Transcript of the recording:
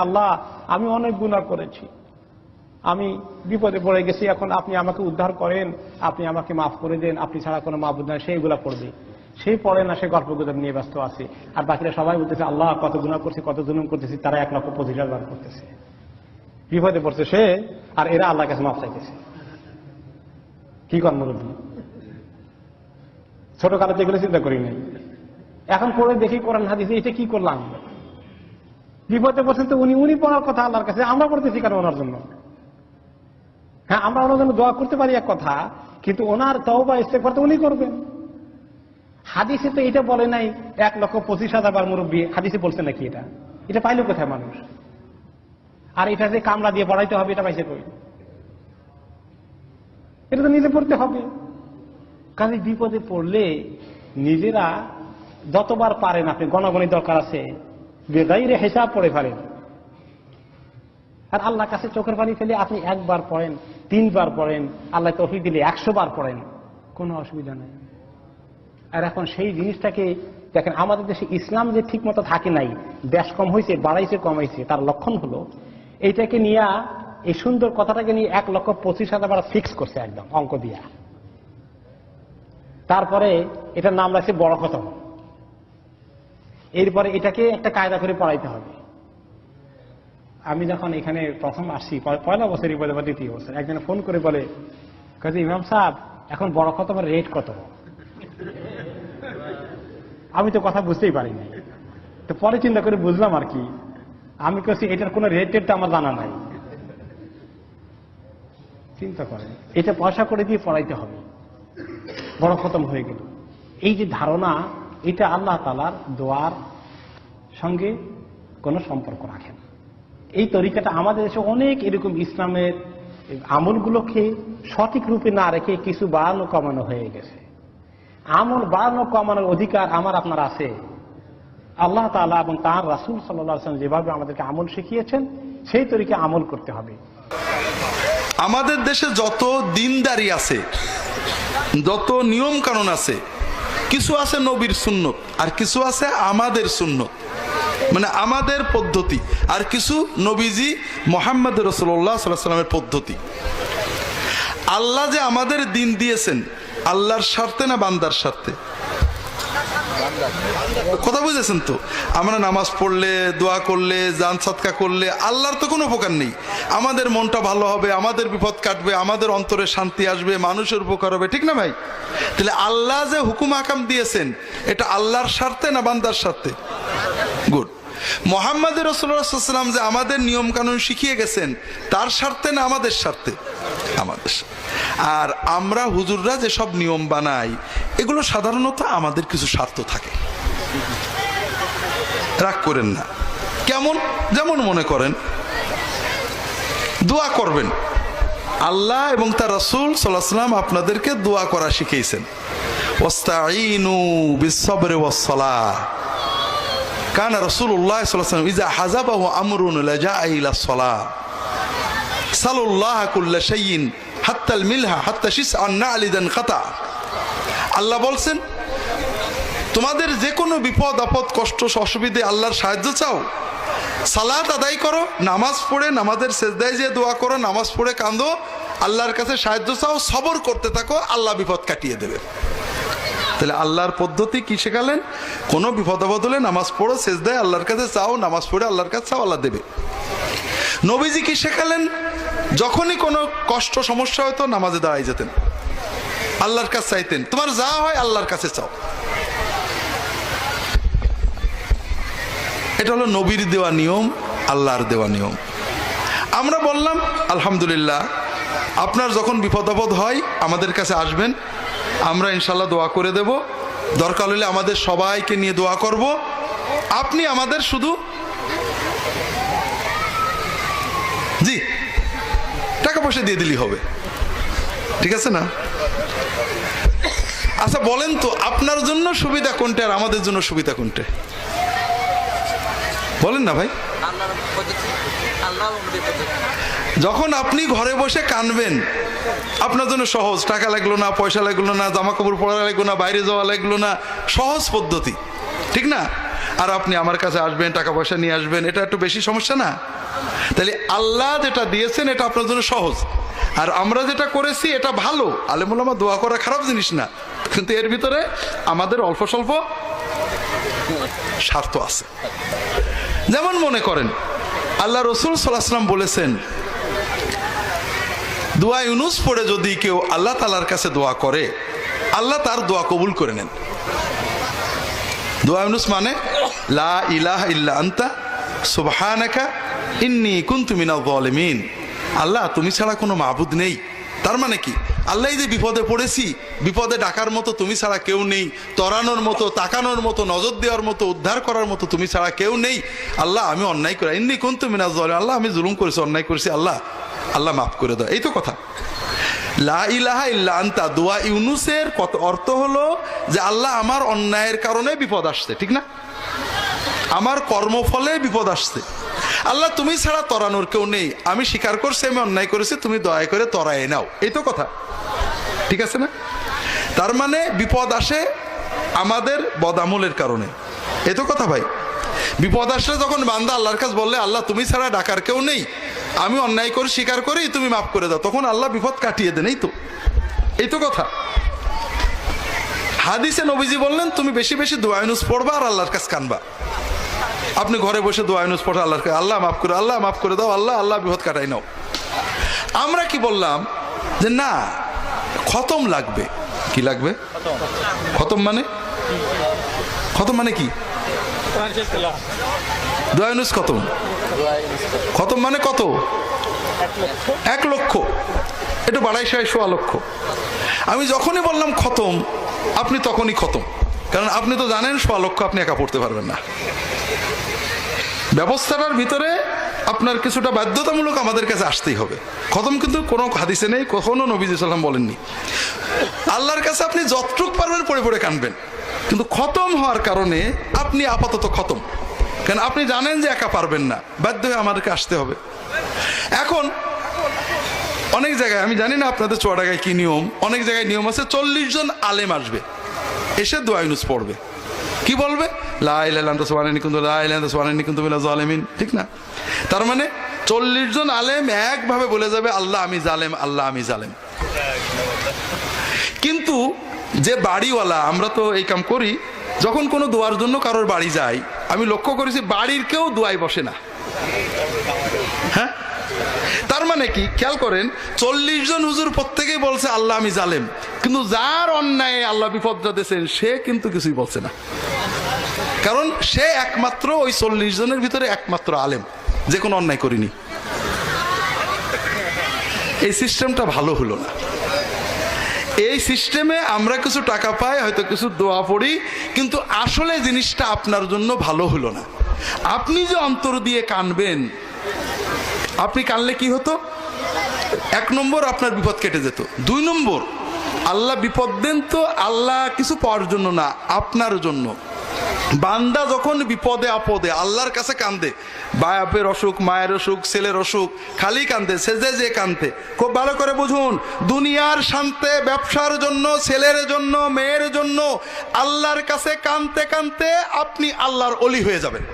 আল্লাহ, আমি অনেক গুণা করেছি। আমি বিপদে পড়ে গেছি, এখন আপনি আমাকে উদ্ধার করেন, আপনি আমাকে মাফ করে দেন, আপনি ছাড়া কোনো মাহবুদ নাই, সেইগুলা পড়বে। সেই পড়ে না সে গল্প গুজব নিয়ে ব্যস্ত আছে। আর বাকিরা সবাই বলতেছে, আল্লাহ, কত গুণা করছি, কত জুলুম করতেছি, তারা এক লক্ষ পঁচিশ হাজার করতেছে। বিপদে পড়ছে সে, আর এরা আল্লাহ কাছে মাফ চাইতেছে। কি কর মুরব্বী? ছোটকালে যেগুলো চিন্তা করি নাই। এখন পড়ে দেখি কোরআন, হাদিসে এটা কি করলাম? বিপদে পড়ছেন তো উনি উনি পড়ার কথা আল্লাহর কাছে। আমরা পড়তেছি কেন ওনার জন্য। হ্যাঁ আমরা ওনার জন্য দোয়া করতে পারি এক কথা, কিন্তু ওনার তওবা ইস্তেগফার তো উনি করবেন। হাদিসে তো এটা বলে নাই, এক লক্ষ পঁচিশ হাজার বার মুরব্বী হাদিসে বলছে নাকি এটা? এটা পাইলো কোথায় মানুষ? আর এটা যে কামলা দিয়ে পড়াইতে হবে, এটা পাইছে কই? এটা তো নিজে পড়তে হবে। কাজে বিপদে পড়লে নিজেরা যতবার পারেন, আপনি গণগণের দরকার আছে বেদাইরে হিসাব পড়ে ফেলেন। আর আল্লাহ কাছে চোখের পানি ফেলে আপনি একবার পড়েন, তিনবার পড়েন, আল্লাহ তফি দিলে একশো বার পড়েন। কোনো অসুবিধা নেই। আর এখন সেই জিনিসটাকে দেখেন, আমাদের দেশে ইসলাম যে ঠিক মতো থাকে নাই ব্যাস কম হয়েছে বাড়াইছে, কমাইছে, তার লক্ষণ হলো, এইটাকে নিয়ে এই সুন্দর কথাটাকে নিয়ে এক লক্ষ পঁচিশ হাজার বার ফিক্স করছে একদম, অঙ্ক দিয়া। তারপরে এটার নাম রাখছে বড় খতম এরপরে এটাকে একটা কায়দা করে পড়াইতে হবে। আমি যখন এখানে প্রথম আসি পয়লা বছরই বলে বা দ্বিতীয় বছর, একজন ফোন করে বলে, কাজে ইমাম সাহেব, এখন বড় খতমের রেট কত? আমি তো কথা বুঝতেই পারিনি। তো পরে চিন্তা করে বুঝলাম আর কি। আমি কেছি এটার কোনো রেট টেট আমার জানা নাই। চিন্তা করেন, এটা পয়সা করে দিয়ে পড়াইতে হবে। বড় খতম হয়ে গেল। এই যে ধারণা এটা আল্লাহ তালার দোয়ার সঙ্গে কোনো সম্পর্ক রাখে না এই তরিকাটা আমাদের দেশে অনেক এরকম ইসলামের আমলগুলোকে সঠিক রূপে না রেখে কিছু বাড়ানো কমানো হয়ে গেছে। আমল বাড়ানো কমানোর অধিকার আমার, আপনার আছে। আল্লাহ তালা এবং তার রাসূল আলাইহি যেভাবে আমাদেরকে আমল শিখিয়েছেন, সেই তরিকে আমল করতে হবে। আমাদের দেশে যত দিনদারি আছে, যত নিয়ম কানুন আছে কিছু আছে নবীর সুন্নত, আর কিছু আছে আমাদের সুন্নত। মানে আমাদের পদ্ধতি, আর কিছু নবীজি মোহাম্মদ রসুল্লাহ সাল্লামের পদ্ধতি। আল্লাহ যে আমাদের দিন দিয়েছেন, আল্লাহর স্বার্থে না বান্দার স্বার্থে? কথা বুঝেছেন তো? আমরা নামাজ পড়লে, দোয়া করলে, জান সাতকা করলে, আল্লাহর তো কোনো উপকার নেই। আমাদের মনটা ভালো হবে, আমাদের বিপদ কাটবে, আমাদের অন্তরে শান্তি আসবে, মানুষের উপকার হবে, ঠিক না ভাই? তাহলে আল্লাহ যে হুকুম আকাম দিয়েছেন, এটা আল্লাহর স্বার্থে না বান্দার স্বার্থে? গুড। মোহাম্মদ রসুল্লাহাম যে আমাদের নিয়ম কানুন শিখিয়ে গেছেন, তার স্বার্থে না আমাদের স্বার্থে? আমাদের স্বার্থে। আর আমরা হুজুররা যে সব নিয়ম বানাই, এগুলো সাধারণত আমাদের কিছু স্বার্থ থাকে। রাগ করেন না। কেমন? যেমন মনে করেন, দোয়া করবেন। আল্লাহ এবং তার রসুল সাল্লাম আপনাদেরকে দোয়া করা শিখিয়েছেন। ওস্তাইনু ওয়াসসালাহ। কানা রসুল্লাহ ইজা আমরুন শাইইন। হাত্তাল মিলহা, হাত্তা শিস আন্না আলিদান কাতা আল্লাহ বলছেন, তোমাদের যে কোনো বিপদ, আপদ, কষ্ট, অসুবিধে আল্লাহর সাহায্য চাও। সালাত আদায় করো, নামাজ পড়ে, নামাজের সেজদায় যে দোয়া করো, নামাজ পড়ে কান্দো আল্লাহর কাছে সাহায্য চাও, সবর করতে থাকো, আল্লাহ বিপদ কাটিয়ে দেবে। তাহলে আল্লাহর পদ্ধতি কি শেখালেন? কোনো বিপদ আপদ হলে নামাজ পড়ো, সেজদায় আল্লাহর কাছে চাও, নামাজ পড়ে আল্লাহর কাছে চাও, আল্লাহ দেবে। নবীজি কি শেখালেন? যখনই কোনো কষ্ট, সমস্যা হতো, নামাজে দাঁড়াই যেতেন। আল্লাহর কাছে চাইতেন, তোমার যা হয় আল্লাহর কাছে চাও। এটা হলো নবীর দেওয়া নিয়ম, আল্লাহর দেওয়া নিয়ম। আমরা বললাম, আলহামদুলিল্লাহ, আপনার যখন বিপদ আপদ হয়, আমাদের কাছে আসবেন। আমরা ইনশাল্লাহ দোয়া করে দেব। দরকার হলে আমাদের সবাইকে নিয়ে দোয়া করব। আপনি আমাদের শুধু জি টাকা পয়সা দিয়ে দিলেই হবে। ঠিক আছে না? আচ্ছা বলেন তো আপনার জন্য সুবিধা কোনটা আর আমাদের জন্য সুবিধা কোনটা? বলেন না ভাই। যখন আপনি ঘরে বসে কানবেন আপনার জন্য সহজ টাকা লাগল না পয়সা লাগল না জামা কাপড় পরা লাগল না বাইরে যাওয়া লাগল না সহজ পদ্ধতি। ঠিক না? আর আপনি আমার কাছে আসবেন, টাকা পয়সা নিয়ে আসবেন, এটা একটু বেশি সমস্যা না? তাহলে আল্লাহ যেটা দিয়েছেন, এটা আপনার জন্য সহজ। আর আমরা যেটা করেছি, এটা ভালো। আলেমুল্লামা দোয়া করা খারাপ জিনিস না। কিন্তু এর ভিতরে আমাদের অল্প স্বল্প স্বার্থ আছে। যেমন মনে করেন, আল্লাহ রসুল সাল্লাহাম বলেছেন, দোয়া ইউনুস পড়ে যদি কেউ আল্লাহ তালার কাছে দোয়া করে, আল্লাহ তার দোয়া কবুল করে নেন। দোয়া ইউনুস মানে? লা ইলাহ ইল্লা আন্তা, সুবহানাকা ইন্নি কুনতু মিনাল জালিমিন আল্লাহ, তুমি ছাড়া কোনো মাহবুদ নেই। তার মানে কি? আল্লাহ যে বিপদে পড়েছি, বিপদে ডাকার মতো তুমি ছাড়া কেউ নেই, তরানোর মতো, তাকানোর মতো, নজর দেওয়ার মতো, উদ্ধার করার মতো তুমি ছাড়া কেউ নেই। আল্লাহ, আমি অন্যায় করে। ইন্নি কুনতু মিনাল জালিমিন আল্লাহ, আমি জুলুম করেছি, অন্যায় করেছি। আল্লাহ আল্লাহ মাফ করে দাও। এই তো কথা। লা ইলাহা ইল্লা আন্তা, দোয়া ইউনুসের কত অর্থ হলো যে আল্লাহ আমার অন্যায়ের কারণে বিপদ আসছে, ঠিক না? আমার কর্মফলে বিপদ আসছে। আল্লাহ, তুমি ছাড়া তরানোর কেউ নেই। আমি স্বীকার করছি, আমি অন্যায় করেছি, তুমি দয়া করে তরায় নাও। এই তো কথা। ঠিক আছে না? তার মানে বিপদ আসে আমাদের বদামলের কারণে। এই তো কথা ভাই। বিপদ আসলে যখন বান্দা আল্লাহর কাছে বললে, আল্লাহ, তুমি ছাড়া ডাকার কেউ নেই। আমি অন্যায় করে, স্বীকার করি, তুমি মাফ করে দাও। তখন আল্লাহ বিপদ কাটিয়ে দেন, এই তো। এই তো কথা। হাদিসে নবীজি বললেন, তুমি বেশি বেশি দোয়াইনুস পড়বা আর আল্লাহর কাছে কানবা। আপনি ঘরে বসে দোয়াইনুস পড়ে আল্লাহকে আল্লাহ মাফ করে, আল্লাহ মাফ করে দাও, আল্লাহ আল্লাহ বিপদ কাটাই নাও। আমরা কি বললাম যে না, খতম লাগবে। কি লাগবে? খতম মানে? খতম মানে কি? দয়ানুস খতম। খতম মানে কত? এক লক্ষ। একটু বাড়াই সাই সোয়া লক্ষ। আমি যখনই বললাম খতম, আপনি তখনই খতম। কারণ আপনি তো জানেন লক্ষ আপনি একা পড়তে পারবেন না। ব্যবস্থাটার ভিতরে আপনার কিছুটা বাধ্যতামূলক আমাদের কাছে আসতেই হবে। খতম কিন্তু কোনো হাদিসে নেই, কখনো নবী সাল্লাম বলেননি। আল্লাহর কাছে আপনি যতটুক পারবেন পড়ে পড়ে কানবেন। কিন্তু খতম হওয়ার কারণে আপনি আপাতত খতম। কারণ আপনি জানেন যে একা পারবেন না, বাধ্য হয়ে আমাদেরকে আসতে হবে। এখন অনেক জায়গায়, আমি জানি না আপনাদের চুয়াডাগায় কি নিয়ম, অনেক জায়গায় নিয়ম আছে, চল্লিশ জন আলেম আসবে। এসে দোয়াইনুস পড়বে। কি বলবে? ঠিক না? তার মানে চল্লিশ জন আলেম একভাবে বলে যাবে, আল্লাহ আমি জালেম, আল্লাহ আমি জালেম। কিন্তু যে বাড়িওয়ালা, আমরা তো এই কাম করি, যখন কোনো দোয়ার জন্য কারোর বাড়ি যাই, আমি লক্ষ্য করেছি বাড়ির কেউ দোয়াই বসে না। হ্যাঁ? তার মানে কি? খেয়াল করেন, চল্লিশ জন হুজুর প্রত্যেকেই বলছে, আল্লাহ আমি জালেম। কিন্তু যার অন্যায় আল্লাহ বিপদটা দিয়েছেন, সে কিন্তু কিছুই বলছে না। কারণ সে একমাত্র ওই চল্লিশ জনের ভিতরে একমাত্র আলেম, যে কোনো অন্যায় করিনি। এই সিস্টেমটা ভালো হলো না। এই সিস্টেমে আমরা কিছু টাকা পাই, হয়তো কিছু দোয়া পড়ি, কিন্তু আসলে জিনিসটা আপনার জন্য ভালো হলো না। আপনি যে অন্তর দিয়ে কানবেন, আপনি কানলে কি হতো? এক নম্বর আপনার বিপদ কেটে যেত। দুই নম্বর আল্লাহ বিপদ দেন তো আল্লাহ কিছু পাওয়ার জন্য না, আপনার জন্য। বান্দা যখন বিপদে, আপদে, আল্লাহর কাছে কান্দে বায়াপের অসুখ, মায়ের অসুখ, ছেলের অসুখ, খালি কান্দে সেজে যে কান্দে। খুব ভালো করে বুঝুন, দুনিয়ার শান্তে, ব্যবসার জন্য, ছেলের জন্য, মেয়ের জন্য, আল্লাহর কাছে কানতে কানতে আপনি আল্লাহর অলি হয়ে যাবেন।